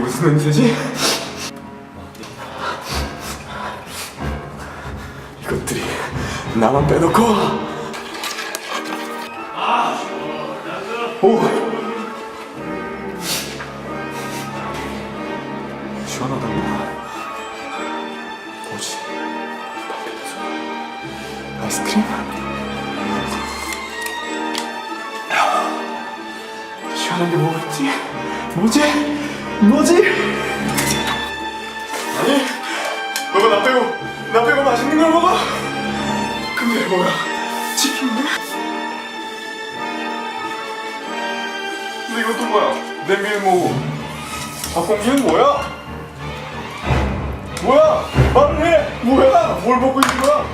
무슨 냄새지? 이것들이 나만 빼놓고 오 시원하다 뭐지? 아이스크림? 시원한 게 뭐겠지? 뭐지? 뭐지? 아니 너가 나 빼고 나 빼고 맛있는 걸 먹어 근데 뭐야 치킨이야? 근데 이것도 뭐야 냄비는 뭐고 닭공기는 뭐야? 뭐야 말을 해 뭐야 뭘 먹고 있는 거야?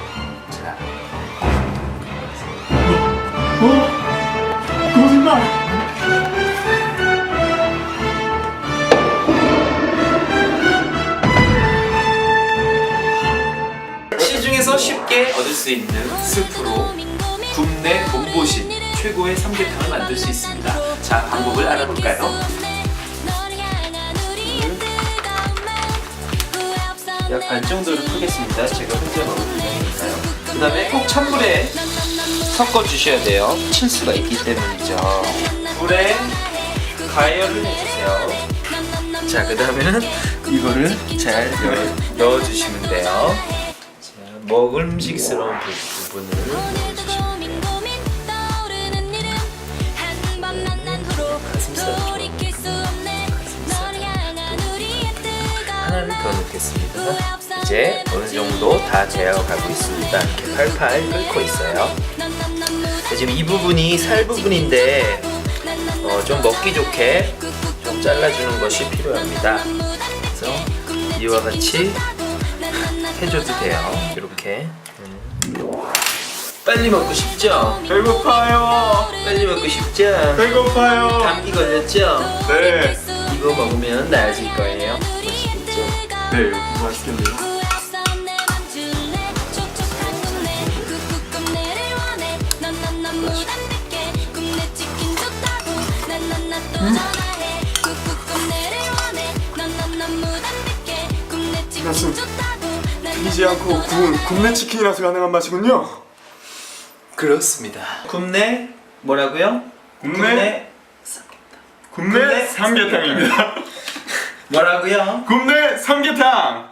쉽게 얻을 수 있는 스프로 국내 몸보신 최고의 삼계탕을 만들 수 있습니다. 자, 방법을 알아볼까요? 약 반 정도를 푸겠습니다. 제가 혼자 먹을 분량이니까요. 그 다음에 꼭 찬물에 섞어 주셔야 돼요. 칠수가 있기 때문이죠. 물에 가열을 해주세요. 자, 그 다음에는 이거를 잘 넣어, 넣어주시면 돼요. 자, 먹음직스러운 부- 부분을 하나를 더 넣겠습니다. 이제 어느 정도 다 되어가고 있습니다. 이렇게 팔팔 끓고 있어요. 자, 지금 이 부분이 살 부분인데 어, 좀 먹기 좋게 좀 잘라주는 것이 필요합니다. 그래서 이와 같이 해줘도 돼요. 이렇게. 음. 빨리 먹고 싶죠? 배고파요 빨리 먹고 싶죠? 배고파요 감기 걸렸죠? 네 이거 먹으면 나아질 거예요. 맛있겠죠? 네, 맛있겠네요. 튀 기지 않고 구운 굽네 치킨이라서 가능한 맛이군요. 그렇습니다. 굽네 뭐라고요? 굽네 굽네 삼계탕입니다. 뭐라고요? 굽네 삼계탕.